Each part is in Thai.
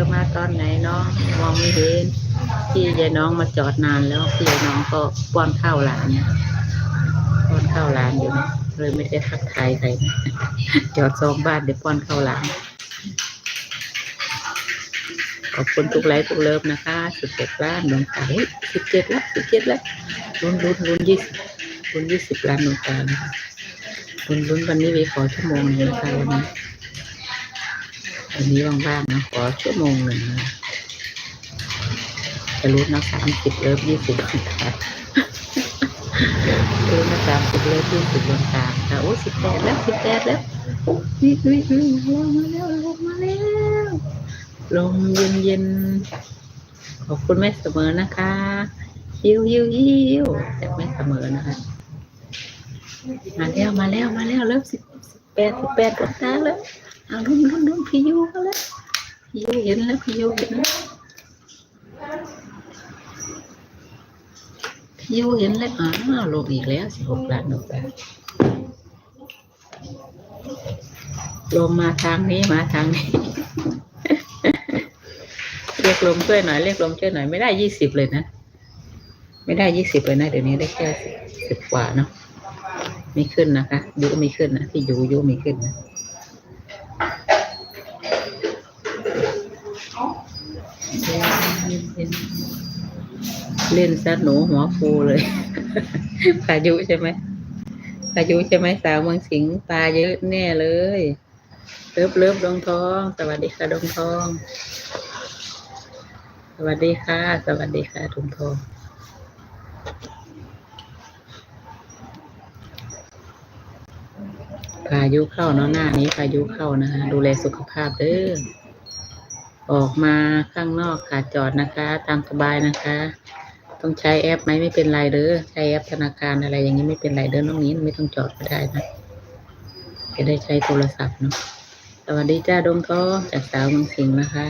อมาตอนไหนเนาะมองไม่เห็นพี่ยายน้องมาจอดนานแล้วพี่ยายน้องก็ป้อนข้าวหลานป้อนข้าวหลานอยู่นะเลยไม่ได้ทักทายใครจอดสองบ้านเดี๋ยวป้อนข้าวหลานขอบคุณทุกไลค์ทุกเลิฟนะคะสิบเจ็ดล้านดวงตาสิบเจ็ดแล้วสิบเจ็ดแล้วลุ้นลุ้นลุ้นยี่สิบลุ้นยี่สิบล้านดวงตาลุ้นลุ้นวันนี้วีขอชั่วโมงหนึงนะคะวันนี้ วันนี้ว่างๆนะขอชั่วโมงหนึ่งนะจะลุ้นะสามสิบเลิฟยี่สิบดวงตาลุ้นะสามสิบเลิฟยี่สิบดวงตาค่ะโอ้สิบแปดแล้วสิบแปดแล้วนี่นี่นี่มาแล้วมาแล้วมาแล้วลมเย็นเย็นๆขอบคุณแม่เสมอนะคะฮิวฮิวฮิวจากแม่เสมอนะคะมาแล้วมาแล้วมาแล้วเริ่มสิบสิบแปดสิบแปดดวงตาแล้ว เอารุ่นรุ่นรุ่นพี่ยูมาแล้วพี่ยูเห็นแล้วพี่ยูเห็นแล้วพี่ยูเห็นแล้วอ้าวลงอีกแล้วสิบหกล้านดวงตาลมมาทางนี้มาทางนี้เรียกลมช่วยหน่อยเรียกลมช่วยหน่อยไม่ได้ยี่สิบเลยนะไม่ได้ยี่สิบเลยนะเดี๋ยวนี้ได้แค่สิบกว่าเนาะไม่ขึ้นนะคะยุไม่ขึ้นนะที่ยูยุไม่ขึ้นนะ เล่นซะหนูหัวฟูเลยพายุใช่ไหมพายุใช่ไหมสาวเมืองสิงห์ปลาเยอะแน่เลยเลิฟเลิฟดงทอง สวัสดีค่ะดงทอง สวัสดีค่ะ สวัสดีค่ะทุงทองพายุเข้าเนาะหน้านี้พายุเข้านะคะดูแลสุขภาพเด้อ ออกมาข้างนอกค่ะจอดนะคะ ตามสบายนะคะ ต้องใช้แอปไหมไม่เป็นไรเด้อใช้แอปธนาคารอะไรอย่างนี้ไม่เป็นไรเด้อน้องนี้ไม่ต้องจอดก็ได้นะจะได้ใช้โทรศัพท์เนาะสวัสดีจ้าดงทองจากสาวเมืองสิงห์นะคะ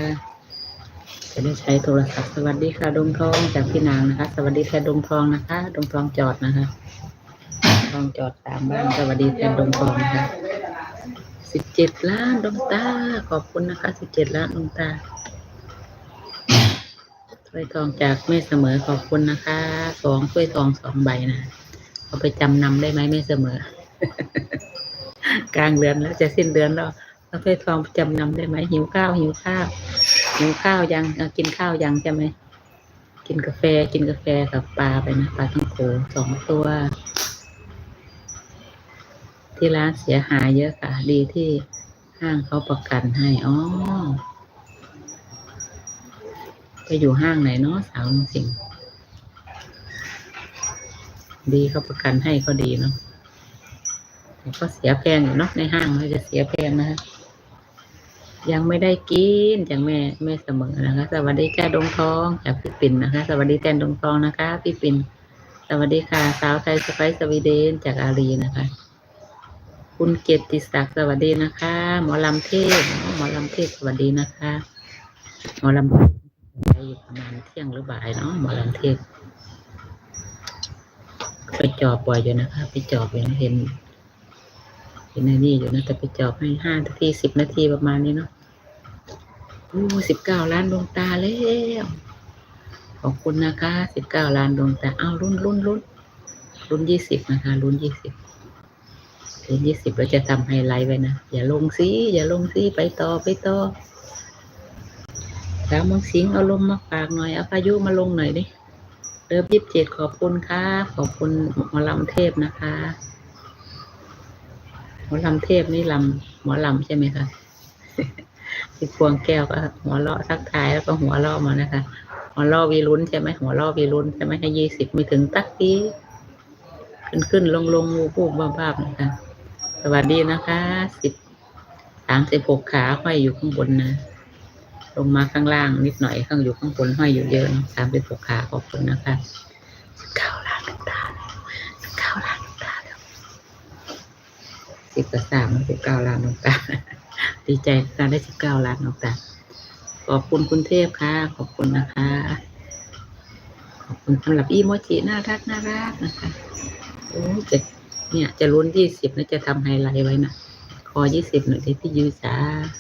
จะได้ใช้โทรศัพท์สวัสดีค่ะดงทองจากพี่นางนะคะ สวัสดีแทนดงทองนะคะดงทองจอดนะคะทองจอดตามบ้านสวัสดีแทนดงทองนะคะ สิบเจ็ดล้านดวงตา ขอบคุณนะคะสิบเจ็ดล้านดวงตาถ้วยทองจากแม่เสมอขอบคุณนะคะสองถ้วยทองสองใบนะเอาไปจำนำได้ไหมแม่เสมอ กลางเดือนแล้วจะสิ้นเดือนแล้วเอาถ้วยทองจำนำได้ไหมหิวข้าวหิวข้าวหิวข้าวยังกินข้าวยังใช่ไหมกินกาแฟกินกาแฟกับปลาไปนะปลาทั้งโขสองตัว ที่ร้านเสียหายเยอะค่ะ ดีที่ห้างเขาประกันให้ อ๋อไปอยู่ห้างไหนเนาะสาวนุ่งสิงดีเขาประกันให้ก็ดีเนาะแต่ก็เสียแพงอยู่เนาะในห้างเราจะเสียแพงนะคะยังไม่ได้กินจากแม่แม่เสมอนะคะ สวัสดีจ้าดงทองจากพี่ปิ่นนะคะ สวัสดีแทนดงทองนะคะ พี่ปิ่น สวัสดีค่ะ สาวไทยสไปซ์สวีเดนจากอารีนะคะ คุณเกียรติศักดิ์สวัสดีนะคะ หมอลำเทพหมอลำเทพสวัสดีนะคะ หมอลำไปอยู่ประมาณเที่ยงหรือบ่ายเนาะหมอลำเทพไปจอบบ่อยอยู่นะคะ ไปจอบอยู่นะเห็นเห็นในนี่อยู่นะแต่ไปจอบให้ห้านาทีสิบนาทีประมาณนี้เนาะโอ้สิบเก้าล้านดวงตาแล้วขอบคุณนะคะสิบเก้าล้านดวงตาเอารุ่นรุ่นรุ่นรุ่นยี่สิบนะคะ รุ่นยี่สิบ รุ่นยี่สิบเราจะทำไฮไลท์ไว้นะ อย่าลงซิอย่าลงซิไปต่อไปต่อสาวมืองสิงเอาลมมาฝากหน่อยเอาพายุมาลงหน่อยดิเริ่มยี่สิบเจ็ดขอบคุณค่ะขอบคุณหมอลำเทพนะคะหมอลำเทพนี่ลำหมอลำใช่ไหมคะพี่พวงแก้วก็หัวเราะทักทายแล้วก็หัวเราะมานะคะหัวเราะวีรุ้นใช่ไหมหัวเราะวีรุ้นใช่ไหมให้ยี่สิบไม่ถึงตักทีขึ้นขึ้นลงลงงูพูบบ้าบ้าๆนะคะ สวัสดีนะคะสิบสามสิบหกขาห้อยอยู่ข้างบนนะ ลงมาข้างล่างนิดหน่อยข้างอยู่ข้างบนห้อยอยู่เยอะสามสิบหกขาขอบคุณนะคะสิบเก้าล้านดวงตาสิบเก้าล้านดวงตาแล้วสิบกับสามสิบเก้าล้านดวงตาดีใจการได้สิบเก้าล้านดวงตาขอบคุณคุณเทพค่ะ ขอบคุณนะคะ ขอบคุณสำหรับอีโมจิน่ารักน่ารักนะคะโอ้เจะ เนี่ย จะลุ้นยี่สิบนะจะทำไฮไลท์ไว้นะ ขอยี่สิบหน่อยที่พี่ยูจ้า